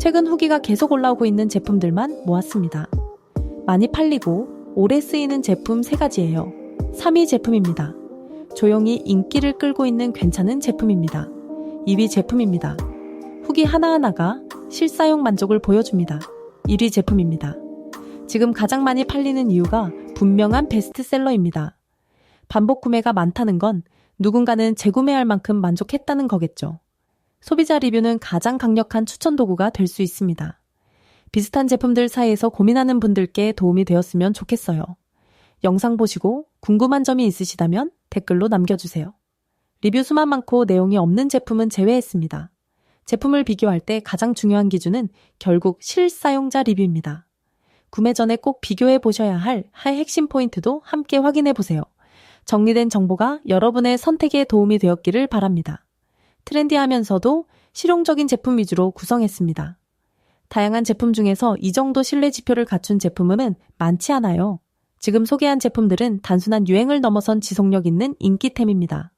최근 후기가 계속 올라오고 있는 제품들만 모았습니다. 많이 팔리고 오래 쓰이는 제품 3가지예요. 3위 제품입니다. 조용히 인기를 끌고 있는 괜찮은 제품입니다. 2위 제품입니다. 후기 하나하나가 실사용 만족을 보여줍니다. 1위 제품입니다. 지금 가장 많이 팔리는 이유가 분명한 베스트셀러입니다. 반복 구매가 많다는 건 누군가는 재구매할 만큼 만족했다는 거겠죠. 소비자 리뷰는 가장 강력한 추천 도구가 될 수 있습니다. 비슷한 제품들 사이에서 고민하는 분들께 도움이 되었으면 좋겠어요. 영상 보시고 궁금한 점이 있으시다면 댓글로 남겨주세요. 리뷰 수만 많고 내용이 없는 제품은 제외했습니다. 제품을 비교할 때 가장 중요한 기준은 결국 실사용자 리뷰입니다. 구매 전에 꼭 비교해 보셔야 할 핵심 포인트도 함께 확인해 보세요. 정리된 정보가 여러분의 선택에 도움이 되었기를 바랍니다. 트렌디하면서도 실용적인 제품 위주로 구성했습니다. 다양한 제품 중에서 이 정도 신뢰 지표를 갖춘 제품은 많지 않아요. 지금 소개한 제품들은 단순한 유행을 넘어선 지속력 있는 인기템입니다.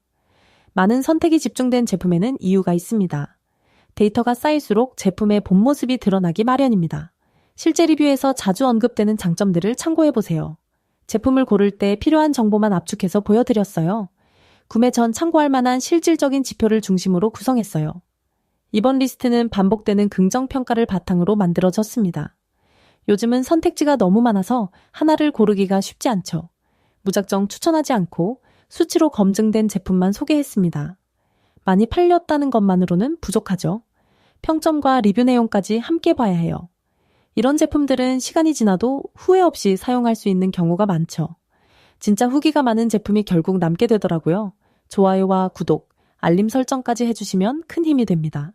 많은 선택이 집중된 제품에는 이유가 있습니다. 데이터가 쌓일수록 제품의 본 모습이 드러나기 마련입니다. 실제 리뷰에서 자주 언급되는 장점들을 참고해보세요. 제품을 고를 때 필요한 정보만 압축해서 보여드렸어요. 구매 전 참고할 만한 실질적인 지표를 중심으로 구성했어요. 이번 리스트는 반복되는 긍정평가를 바탕으로 만들어졌습니다. 요즘은 선택지가 너무 많아서 하나를 고르기가 쉽지 않죠. 무작정 추천하지 않고 수치로 검증된 제품만 소개했습니다. 많이 팔렸다는 것만으로는 부족하죠. 평점과 리뷰 내용까지 함께 봐야 해요. 이런 제품들은 시간이 지나도 후회 없이 사용할 수 있는 경우가 많죠. 진짜 후기가 많은 제품이 결국 남게 되더라고요. 좋아요와 구독, 알림 설정까지 해주시면 큰 힘이 됩니다.